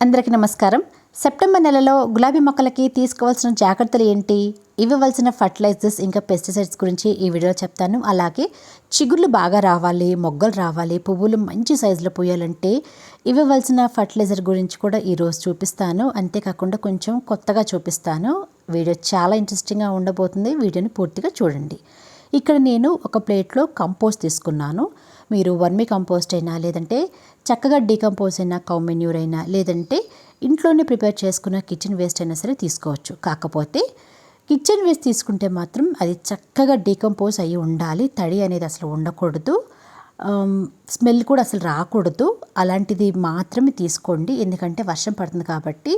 అందరికీ నమస్కారం. సెప్టెంబర్ నెలలో గులాబీ మొక్కలకి తీసుకోవాల్సిన జాగ్రత్తలు ఏంటి? ఇవ్వవలసిన ఫర్టిలైజర్స్ ఇంకా పెస్టిసైడ్స్ గురించి ఈ వీడియోలో చెప్తాను. అలాగే చిగుర్లు బాగా రావాలి మొగ్గలు రావాలి పువ్వులు మంచి సైజులో పూయాలంటే ఇవ్వవలసిన ఫర్టిలైజర్ గురించి కూడా ఈరోజు చూపిస్తాను. అంతేకాకుండా కొంచెం కొత్తగా చూపిస్తాను. వీడియో చాలా ఇంట్రెస్టింగ్గా ఉండబోతుంది. వీడియోని పూర్తిగా చూడండి. ఇక్కడ నేను ఒక ప్లేట్లో కంపోస్ట్ తీసుకున్నాను. మీరు వర్మి కంపోస్ట్ అయినా లేదంటే చక్కగా డీకంపోజ్ అయినా కౌ మెన్యూర్ అయినా లేదంటే ఇంట్లోనే ప్రిపేర్ చేసుకున్న కిచెన్ వేస్ట్ అయినా సరే తీసుకోవచ్చు. కాకపోతే కిచెన్ వేస్ట్ తీసుకుంటే మాత్రం అది చక్కగా డీకంపోజ్ అయ్యి ఉండాలి. తడి అనేది అసలు ఉండకూడదు. స్మెల్ కూడా అసలు రాకూడదు. అలాంటిది మాత్రమే తీసుకోండి. ఎందుకంటే వర్షం పడుతుంది కాబట్టి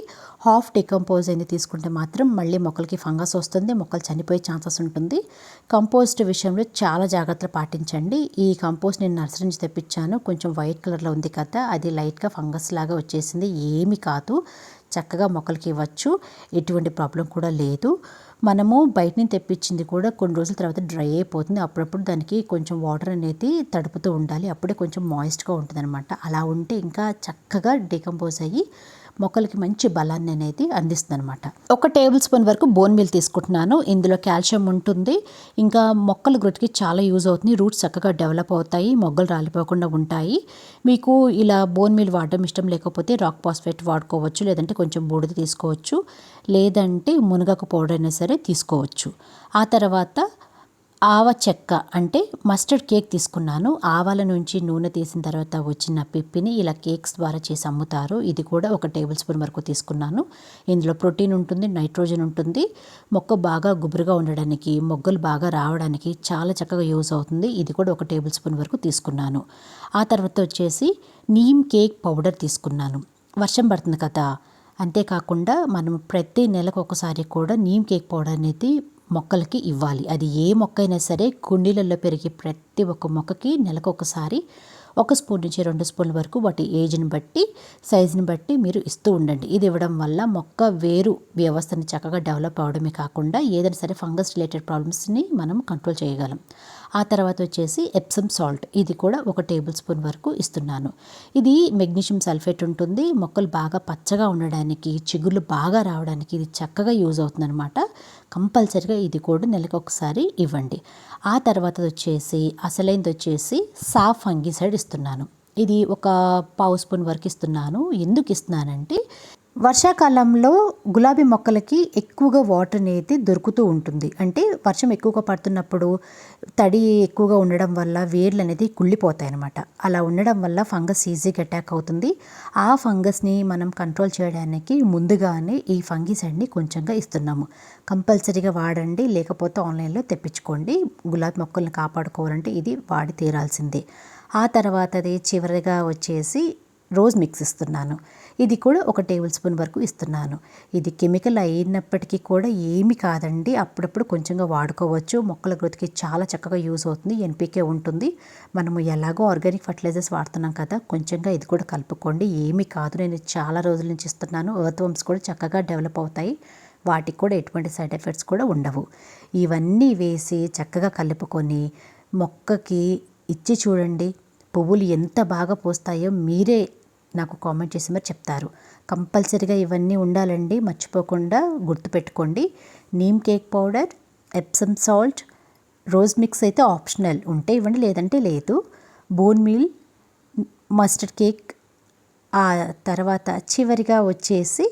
హాఫ్ డికంపోజ్ అయింది తీసుకుంటే మాత్రం మళ్ళీ మొక్కలకి ఫంగస్ వస్తుంది మొక్కలు చనిపోయే ఛాన్సెస్ ఉంటుంది. కంపోస్ట్ విషయంలో చాలా జాగ్రత్తలు పాటించండి. ఈ కంపోస్ట్ నేను నర్సరీ నుంచి తెప్పించాను. కొంచెం వైట్ కలర్లో ఉంది కదా అది లైట్గా ఫంగస్ లాగా వచ్చేసింది. ఏమీ కాదు. చక్కగా మొక్కలకి ఇవ్వచ్చు. ఎటువంటి ప్రాబ్లం కూడా లేదు. మనము బయట నుంచి తెప్పించింది కూడా కొన్ని రోజుల తర్వాత డ్రై అయిపోతుంది. అప్పుడప్పుడు దానికి కొంచెం వాటర్ అనేది తడుపుతూ ఉండాలి. అప్పుడే కొంచెం మాయిస్ట్గా ఉంటుంది అనమాట అలా ఉంటే ఇంకా చక్కగా డికంపోజ్ అయ్యి మొక్కలకి మంచి బలాన్ని అనేది అందిస్తుంది అనమాట ఒక టేబుల్ స్పూన్ వరకు బోన్ మీల్ తీసుకుంటున్నాను. ఇందులో కాల్షియం ఉంటుంది. ఇంకా మొక్కలు గ్రోత్కి చాలా యూజ్ అవుతుంది. రూట్స్ చక్కగా డెవలప్ అవుతాయి. మొగ్గలు రాలిపోకుండా ఉంటాయి. మీకు ఇలా బోన్ మీల్ వాడడం ఇష్టం లేకపోతే రాక్ పాస్ఫేట్ వాడుకోవచ్చు. లేదంటే కొంచెం బూడిద తీసుకోవచ్చు. లేదంటే మునగకు పౌడర్ అయినా సరే తీసుకోవచ్చు. ఆ తర్వాత ఆవ చెక్క అంటే మస్టర్డ్ కేక్ తీసుకున్నాను. ఆవాల నుంచి నూనె తీసిన తర్వాత వచ్చిన పిప్పిని ఇలా కేక్స్ ద్వారా చేసి అమ్ముతారు. ఇది కూడా ఒక టేబుల్ స్పూన్ వరకు తీసుకున్నాను. ఇందులో ప్రోటీన్ ఉంటుంది నైట్రోజన్ ఉంటుంది. మొక్క బాగా గుబురుగా ఉండడానికి మొగ్గలు బాగా రావడానికి చాలా చక్కగా యూజ్ అవుతుంది. ఇది కూడా ఒక టేబుల్ స్పూన్ వరకు తీసుకున్నాను. ఆ తర్వాత వచ్చేసి నీమ్ కేక్ పౌడర్ తీసుకున్నాను. వర్షం పడుతుంది కదా అంతేకాకుండా మనం ప్రతి నెలకు ఒకసారి కూడా నీమ్ కేక్ పౌడర్ అనేది మొక్కలకి ఇవ్వాలి. అది ఏ మొక్క అయినా సరే కుండీలలో పెరిగే ప్రతి ఒక్క మొక్కకి నెలకు ఒకసారి ఒక స్పూన్ నుంచి రెండు స్పూన్ల వరకు వాటి ఏజ్ని బట్టి సైజుని బట్టి మీరు ఇస్తూ ఉండండి. ఇది ఇవ్వడం వల్ల మొక్క వేరు వ్యవస్థని చక్కగా డెవలప్ అవడమే కాకుండా ఏదైనా సరే ఫంగస్ రిలేటెడ్ ప్రాబ్లమ్స్ని మనం కంట్రోల్ చేయగలం. ఆ తర్వాత వచ్చేసి ఎప్సమ్ సాల్ట్. ఇది కూడా ఒక టేబుల్ స్పూన్ వరకు ఇస్తున్నాను. ఇది మెగ్నీషియం సల్ఫేట్ ఉంటుంది. మొక్కలు బాగా పచ్చగా ఉండడానికి చిగుళ్ళు బాగా రావడానికి ఇది చక్కగా యూజ్ అవుతుందన్నమాట. కంపల్సరిగా ఇది కూడా నెలకు ఒకసారి ఇవ్వండి. ఆ తర్వాత వచ్చేసి అసలైంది వచ్చేసి సాఫ్ ఫంగిసైడ్ ఇస్తున్నాను. ఇది ఒక పావు స్పూన్ వరకు ఇస్తున్నాను. ఎందుకు ఇస్తున్నానంటే వర్షాకాలంలో గులాబీ మొక్కలకి ఎక్కువగా వాటర్ అనేది దొరుకుతూ ఉంటుంది. అంటే వర్షం ఎక్కువగా పడుతున్నప్పుడు తడి ఎక్కువగా ఉండడం వల్ల వేర్లు అనేది కుళ్ళిపోతాయి అనమాట అలా ఉండడం వల్ల ఫంగస్ ఈజీగా అటాక్ అవుతుంది. ఆ ఫంగస్ని మనం కంట్రోల్ చేయడానికి ముందుగానే ఈ ఫంగిసైడ్ని కొంచెంగా ఇస్తున్నాము. కంపల్సరీగా వాడండి లేకపోతే ఆన్లైన్లో తెప్పించుకోండి. గులాబీ మొక్కల్ని కాపాడుకోవాలంటే ఇది వాడి తీరాల్సిందే. ఆ తర్వాతది చివరిగా వచ్చేసి రోజ్ మిక్స్ ఇస్తున్నాను. ఇది కూడా ఒక టేబుల్ స్పూన్ వరకు ఇస్తున్నాను. ఇది కెమికల్ అయినప్పటికీ కూడా ఏమి కాదండి. అప్పుడప్పుడు కొంచెంగా వాడుకోవచ్చు. మొక్కల గ్రోత్కి చాలా చక్కగా యూజ్ అవుతుంది. ఎన్పికే ఉంటుంది. మనము ఎలాగో ఆర్గానిక్ ఫర్టిలైజర్స్ వాడుతున్నాం కదా కొంచెంగా ఇది కూడా కలుపుకోండి. ఏమి కాదు. నేను చాలా రోజుల నుంచి ఇస్తున్నాను. ఎర్త్ వమ్స్ కూడా చక్కగా డెవలప్ అవుతాయి. వాటికి కూడా ఎటువంటి సైడ్ ఎఫెక్ట్స్ కూడా ఉండవు. ఇవన్నీ వేసి చక్కగా కలుపుకొని మొక్కకి ఇచ్చి చూడండి. పువ్వులు ఎంత బాగా పోస్తాయో మీరే నాకు కామెంట్ చేసి మరి చెప్తారు. కంపల్సరీగా ఇవన్నీ ఉండాలండి. మర్చిపోకుండా గుర్తుపెట్టుకోండి. Neem cake powder Epsom salt rose mix అయితే ఆప్షనల్. ఉంటే ఇవ్వండి లేదంటే లేదు. బోన్ మీల్ మస్టర్డ్ కేక్ ఆ తర్వాత చివరిగా వచ్చేసి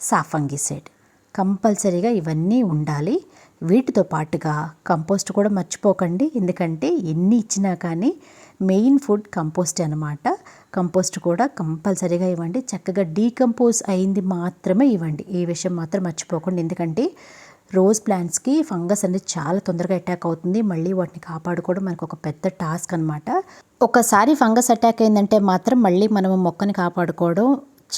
సాఫంగిసైడ్ కంపల్సరీగా ఇవన్నీ ఉండాలి. వీటితో పాటుగా కంపోస్ట్ కూడా మర్చిపోకండి. ఎందుకంటే ఎన్ని ఇచ్చినా కానీ మెయిన్ ఫుడ్ కంపోస్ట్ అనమాట కంపోస్ట్ కూడా కంపల్సరీగా ఇవ్వండి. చక్కగా డీకంపోజ్ అయింది మాత్రమే ఇవ్వండి. ఈ విషయం మాత్రం మర్చిపోకండి. ఎందుకంటే రోజ్ ప్లాంట్స్కి ఫంగస్ అనేది చాలా తొందరగా అటాక్ అవుతుంది. మళ్ళీ వాటిని కాపాడుకోవడం మనకు ఒక పెద్ద టాస్క్ అనమాట ఒకసారి ఫంగస్ అటాక్ అయిందంటే మాత్రం మళ్ళీ మనం మొక్కని కాపాడుకోవడం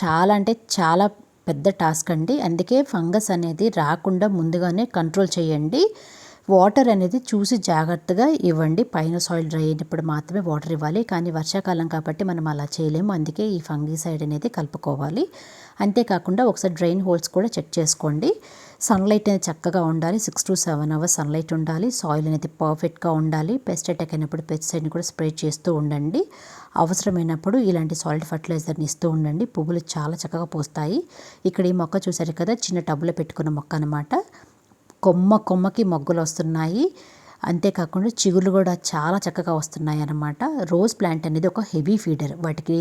చాలా అంటే చాలా పెద్ద టాస్క్ అండి. అందుకే ఫంగస్ అనేది రాకుండా ముందుగానే కంట్రోల్ చేయండి. వాటర్ అనేది చూసి జాగ్రత్తగా ఇవ్వండి. పైన సాయిల్ డ్రై అయినప్పుడు మాత్రమే వాటర్ ఇవ్వాలి. కానీ వర్షాకాలం కాబట్టి మనం అలా చేయలేము. అందుకే ఈ ఫంగిసైడ్ అనేది కలుపుకోవాలి. అంతేకాకుండా ఒకసారి డ్రైన్ హోల్స్ కూడా చెక్ చేసుకోండి. సన్లైట్ అనేది చక్కగా ఉండాలి. Six to seven hours sunlight ఉండాలి. సాయిల్ అనేది పర్ఫెక్ట్గా ఉండాలి. పెస్ట్ అటాక్ అయినప్పుడు పెస్టిసైడ్ని కూడా స్ప్రే చేస్తూ ఉండండి. అవసరమైనప్పుడు ఇలాంటి సాలిడ్ ఫర్టిలైజర్ని ఇస్తూ ఉండండి. పువ్వులు చాలా చక్కగా పూస్తాయి. ఇక్కడ ఈ మొక్క చూసారు కదా చిన్న టబ్లో పెట్టుకున్న మొక్క అనమాట కొమ్మ కొమ్మకి మొగ్గలు వస్తున్నాయి. అంతేకాకుండా చిగుళ్ళు కూడా చాలా చక్కగా వస్తున్నాయి అన్నమాట. రోజ్ ప్లాంట్ అనేది ఒక హెవీ ఫీడర్. వాటికి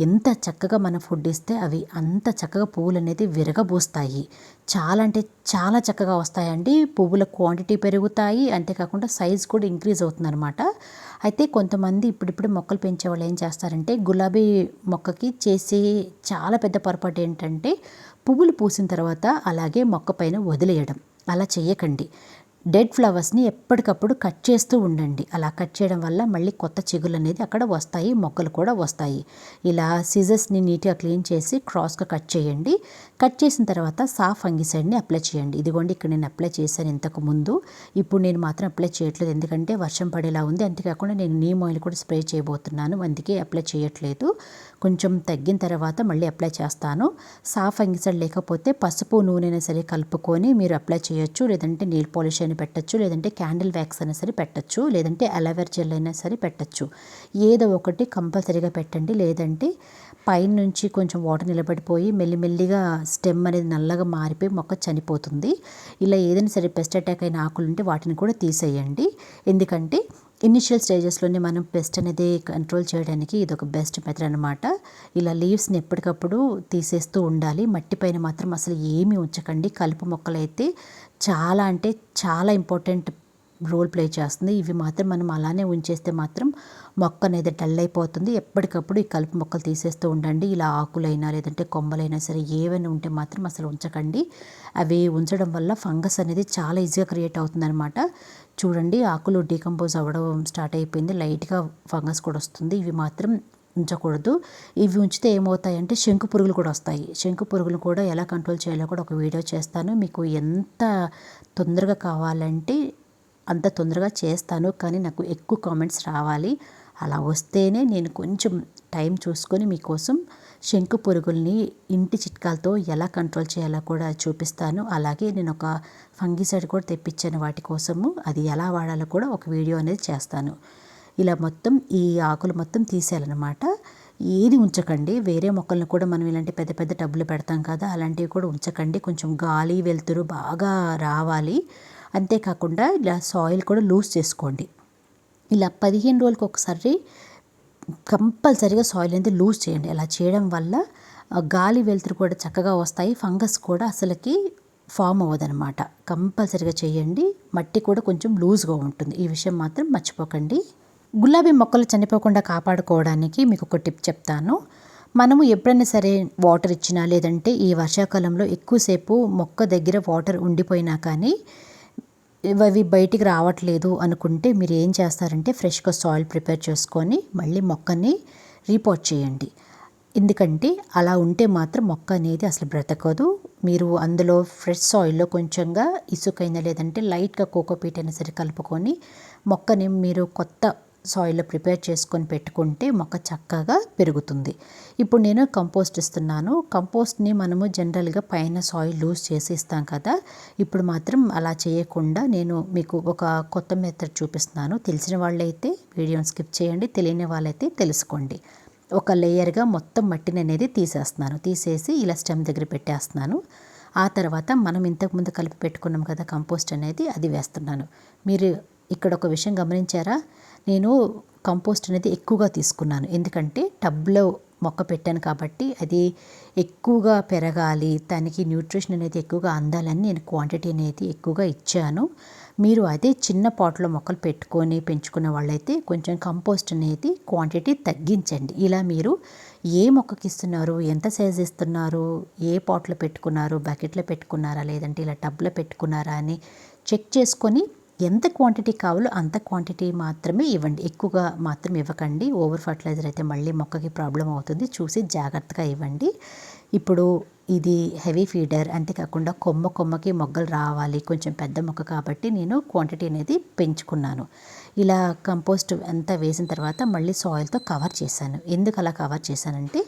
ఎంత చక్కగా మనం ఫుడ్ ఇస్తే అవి అంత చక్కగా పువ్వులు అనేది విరగబూస్తాయి. చాలా అంటే చాలా చక్కగా వస్తాయండి. పువ్వుల క్వాంటిటీ పెరుగుతాయి. అంతేకాకుండా సైజ్ కూడా ఇంక్రీజ్ అవుతుందన్నమాట. అయితే కొంతమంది ఇప్పుడిప్పుడు మొక్కలు పెంచే వాళ్ళు ఏం చేస్తారంటే గులాబీ మొక్కకి చేసే చాలా పెద్ద పొరపాటు ఏంటంటే పువ్వులు పూసిన తర్వాత అలాగే మొక్క పైన వదిలేయడం. అలా చేయకండి డెడ్ ఫ్లవర్స్ని ఎప్పటికప్పుడు కట్ చేస్తూ ఉండండి. అలా కట్ చేయడం వల్ల మళ్ళీ కొత్త చిగులు అనేది అక్కడ వస్తాయి మొక్కలు కూడా వస్తాయి. ఇలా సీజర్స్ని నీట్గా క్లీన్ చేసి క్రాస్గా కట్ చేయండి. కట్ చేసిన తర్వాత సాఫ్ ఫంగిసైడ్ని అప్లై చేయండి. ఇదిగోండి ఇక్కడ నేను అప్లై చేశాను ఇంతకు ముందు. ఇప్పుడు నేను మాత్రం అప్లై చేయట్లేదు. ఎందుకంటే వర్షం పడేలా ఉంది. అంతేకాకుండా నేను నీమ్ ఆయిల్ కూడా స్ప్రే చేయబోతున్నాను. అందుకే అప్లై చేయట్లేదు. కొంచెం తగ్గిన తర్వాత మళ్ళీ అప్లై చేస్తాను. సాఫ్ ఫంగిసైడ్ లేకపోతే పసుపు నూనె అయినా సరే కలుపుకొని మీరు అప్లై చేయొచ్చు. లేదంటే నీల్ పాలిష్ అయినా పెట్టచ్చు లేదంటే క్యాండిల్ వ్యాక్స్ అయినా సరే పెట్టచ్చు లేదంటే అలవేర్ జెల్ అయినా సరే పెట్టచ్చు. ఏదో ఒకటి కంపల్సరీగా పెట్టండి లేదంటే పైన నుంచి కొంచెం వాటర్ నిలబడిపోయి మెల్లిమెల్లిగా స్టెమ్ అనేది నల్లగా మారిపోయి మొక్క చనిపోతుంది. ఇలా ఏదైనా సరే పెస్ట్ అటాక్ అయిన ఆకులు ఉంటే వాటిని కూడా తీసేయండి. ఎందుకంటే ఇనిషియల్ స్టేజెస్లోనే మనం పెస్ట్ అనేది కంట్రోల్ చేయడానికి ఇది ఒక బెస్ట్ మెథడ్ అనమాట ఇలా లీవ్స్ని ఎప్పటికప్పుడు తీసేస్తూ ఉండాలి. మట్టి పైన మాత్రం అసలు ఏమీ ఉంచకండి. కలుపు మొక్కలు అయితే చాలా అంటే చాలా ఇంపార్టెంట్ రోల్ ప్లే చేస్తుంది. ఇవి మాత్రం మనం అలానే ఉంచేస్తే మాత్రం మొక్క అనేది డల్ అయిపోతుంది. ఎప్పటికప్పుడు ఈ కలుపు మొక్కలు తీసేస్తూ ఉండండి. ఇలా ఆకులైనా లేదంటే కొమ్మలైనా సరే ఏవైనా ఉంటే మాత్రం అసలు ఉంచకండి. అవి ఉంచడం వల్ల ఫంగస్ అనేది చాలా ఈజీగా క్రియేట్ అవుతుందన్నమాట. చూడండి ఆకులు డీకంపోజ్ అవ్వడం స్టార్ట్ అయిపోయింది. లైట్గా ఫంగస్ కూడా వస్తుంది. ఇవి మాత్రం ఉంచకూడదు. ఇవి ఉంచితే ఏమవుతాయంటే శంకు పురుగులు కూడా వస్తాయి. శంకు పురుగులు కూడా ఎలా కంట్రోల్ చేయాలో కూడా ఒక వీడియో చేస్తాను. మీకు ఎంత తొందరగా కావాలంటే అంత తొందరగా చేస్తాను. కానీ నాకు ఎక్కువ కామెంట్స్ రావాలి. అలా వస్తేనే నేను కొంచెం టైం చూసుకొని మీకోసం శంకు పురుగుల్ని ఇంటి చిట్కాలతో ఎలా కంట్రోల్ చేయాలో కూడా చూపిస్తాను. అలాగే నేను ఒక ఫంగిసైడ్ కూడా తెప్పించాను వాటి కోసము. అది ఎలా వాడాలో కూడా ఒక వీడియో అనేది చేస్తాను. ఇలా మొత్తం ఈ ఆకులు మొత్తం తీసేయాలన్నమాట. ఏది ఉంచకండి. వేరే మొక్కలను కూడా మనం ఇలాంటి పెద్ద పెద్ద టబ్బులు పెడతాం కదా అలాంటివి కూడా ఉంచకండి. కొంచెం గాలి వెలుతురు బాగా రావాలి. అంతేకాకుండా ఇలా సాయిల్ కూడా లూజ్ చేసుకోండి. ఇలా పదిహేను రోజులకు ఒకసారి కంపల్సరీగా సాయిల్ అనేది లూజ్ చేయండి. అలా చేయడం వల్ల గాలి వెలుతురు కూడా చక్కగా వస్తాయి. ఫంగస్ కూడా అసలుకి ఫామ్ అవ్వదనమాట కంపల్సరీగా చేయండి. మట్టి కూడా కొంచెం లూజ్గా ఉంటుంది. ఈ విషయం మాత్రం మర్చిపోకండి. గులాబీ మొక్కలు చనిపోకుండా కాపాడుకోవడానికి మీకు ఒక టిప్ చెప్తాను. మనము ఎప్పుడైనా సరే వాటర్ ఇచ్చినా లేదంటే ఈ వర్షాకాలంలో ఎక్కువసేపు మొక్క దగ్గర వాటర్ ఉండిపోయినా కానీ అవి బయటికి రావట్లేదు అనుకుంటే మీరు ఏం చేస్తారంటే ఫ్రెష్గా సాయిల్ ప్రిపేర్ చేసుకొని మళ్ళీ మొక్కని రీపోర్ట్ చేయండి. ఎందుకంటే అలా ఉంటే మాత్రం మొక్క అనేది అసలు బ్రతకదు. మీరు అందులో ఫ్రెష్ సాయిల్లో కొంచెంగా ఇసుకైనా లేదంటే లైట్గా కోకోపీట్ అయినా సరే కలుపుకొని మొక్కని మీరు కొత్త సాయిల్లో ప్రిపేర్ చేసుకొని పెట్టుకుంటే మొక్క చక్కగా పెరుగుతుంది. ఇప్పుడు నేను కంపోస్ట్ ఇస్తున్నాను. కంపోస్ట్ని మనము జనరల్గా పైన సాయిల్ లూజ్ చేసి ఇస్తాం కదా. ఇప్పుడు మాత్రం అలా చేయకుండా నేను మీకు ఒక కొత్త మెథడ్ చూపిస్తున్నాను. తెలిసిన వాళ్ళైతే వీడియోని స్కిప్ చేయండి. తెలియని వాళ్ళైతే తెలుసుకోండి. ఒక లేయర్గా మొత్తం మట్టిని అనేది తీసేస్తున్నాను. తీసేసి ఇలా స్టెమ్ దగ్గర పెట్టేస్తున్నాను. ఆ తర్వాత మనం ఇంతకుముందు కలిపి పెట్టుకున్నాం కదా కంపోస్ట్ అనేది అది వేస్తున్నాను. మీరు ఇక్కడ ఒక విషయం గమనించారా? నేను కంపోస్ట్ అనేది ఎక్కువగా తీసుకున్నాను. ఎందుకంటే టబ్లో మొక్క పెట్టాను కాబట్టి అది ఎక్కువగా పెరగాలి దానికి న్యూట్రిషన్ అనేది ఎక్కువగా అందాలని నేను క్వాంటిటీ అనేది ఎక్కువగా ఇచ్చాను. మీరు అదే చిన్న పాట్లో మొక్కలు పెట్టుకొని పెంచుకునే వాళ్ళైతే కొంచెం కంపోస్ట్ అనేది క్వాంటిటీ తగ్గించండి. ఇలా మీరు ఏ మొక్కకి ఇస్తున్నారు ఎంత సైజ్ ఇస్తున్నారు ఏ పాట్లో పెట్టుకున్నారు బకెట్లో పెట్టుకున్నారా లేదంటే ఇలా టబ్లో పెట్టుకున్నారా అని చెక్ చేసుకొని ఎంత క్వాంటిటీ కావాలో అంత క్వాంటిటీ మాత్రమే ఇవ్వండి. ఎక్కువగా మాత్రం ఇవ్వకండి. ఓవర్ ఫర్టిలైజర్ అయితే మళ్ళీ మొక్కకి ప్రాబ్లం అవుతుంది. చూసి జాగ్రత్తగా ఇవ్వండి. ఇప్పుడు ఇది హెవీ ఫీడర్ అంతేకాకుండా కొమ్మ కొమ్మకి మొగ్గలు రావాలి. కొంచెం పెద్ద మొక్క కాబట్టి నేను క్వాంటిటీ అనేది పెంచుకున్నాను. ఇలా కంపోస్ట్ అంతా వేసిన తర్వాత మళ్ళీ సాయిల్తో కవర్ చేశాను. ఎందుకు అలా కవర్ చేశానంటే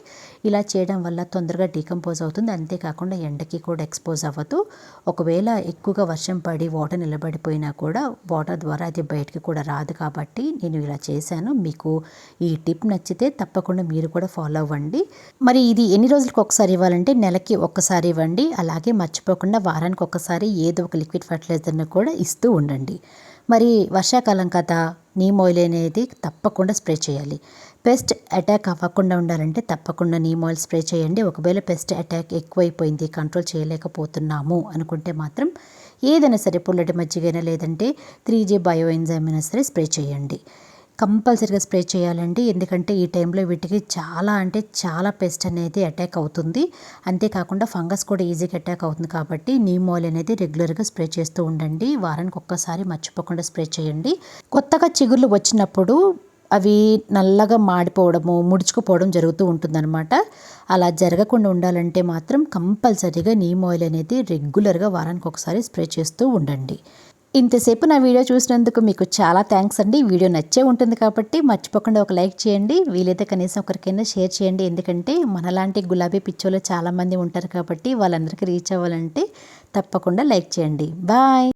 ఇలా చేయడం వల్ల తొందరగా డీకంపోజ్ అవుతుంది. అంతేకాకుండా ఎండకి కూడా ఎక్స్పోజ్ అవ్వదు. ఒకవేళ ఎక్కువగా వర్షం పడి వాటర్ నిలబడిపోయినా కూడా వాటర్ ద్వారా అది బయటకి కూడా రాదు కాబట్టి నేను ఇలా చేశాను. మీకు ఈ టిప్ నచ్చితే తప్పకుండా మీరు కూడా ఫాలో అవ్వండి. మరి ఇది ఎన్ని రోజులకు ఒకసారి ఇవ్వాలంటే నెలకి ఒక్కసారి ఇవ్వండి. అలాగే మర్చిపోకుండా వారానికి ఒక్కసారి ఏదో ఒక లిక్విడ్ ఫర్టిలైజర్ని కూడా ఇస్తూ ఉండండి. మరి వర్షాకాలం కదా నీమ్ ఆయిల్ అనేది తప్పకుండా స్ప్రే చేయాలి. పెస్ట్ అటాక్ అవ్వకుండా ఉండాలంటే తప్పకుండా నీమ్ ఆయిల్ స్ప్రే చేయండి. ఒకవేళ పెస్ట్ అటాక్ ఎక్కువైపోయింది కంట్రోల్ చేయలేకపోతున్నాము అనుకుంటే మాత్రం ఏదైనా సరే పుల్లటి మజ్జిగైనా లేదంటే త్రీ జీ బయో ఎంజైమ్ అయినా సరే స్ప్రే చేయండి. కంపల్సరీగా స్ప్రే చేయాలండి. ఎందుకంటే ఈ టైంలో వీటికి చాలా అంటే చాలా పెస్ట్ అనేది అటాక్ అవుతుంది. అంతేకాకుండా ఫంగస్ కూడా ఈజీగా అటాక్ అవుతుంది కాబట్టి నీమ్ ఆయిల్ అనేది రెగ్యులర్గా స్ప్రే చేస్తూ ఉండండి. వారానికి ఒక్కసారి మర్చిపోకుండా స్ప్రే చేయండి. కొత్తగా చిగుర్లు వచ్చినప్పుడు అవి నల్లగా మాడిపోవడము ముడుచుకుపోవడం జరుగుతూ ఉంటుందన్నమాట. అలా జరగకుండా ఉండాలంటే మాత్రం కంపల్సరీగా నీమ్ ఆయిల్ అనేది రెగ్యులర్గా వారానికి ఒకసారి స్ప్రే చేస్తూ ఉండండి. ఇంతసేపు నా వీడియో చూసినందుకు మీకు చాలా థ్యాంక్స్ అండి. వీడియో నచ్చే ఉంటుంది కాబట్టి మర్చిపోకుండా ఒక లైక్ చేయండి. వీలైతే కనీసం ఒకరికైనా షేర్ చేయండి. ఎందుకంటే మనలాంటి గులాబీ పిచ్చోళ్ళు చాలామంది ఉంటారు కాబట్టి వాళ్ళందరికీ రీచ్ అవ్వాలంటే తప్పకుండా లైక్ చేయండి. బాయ్.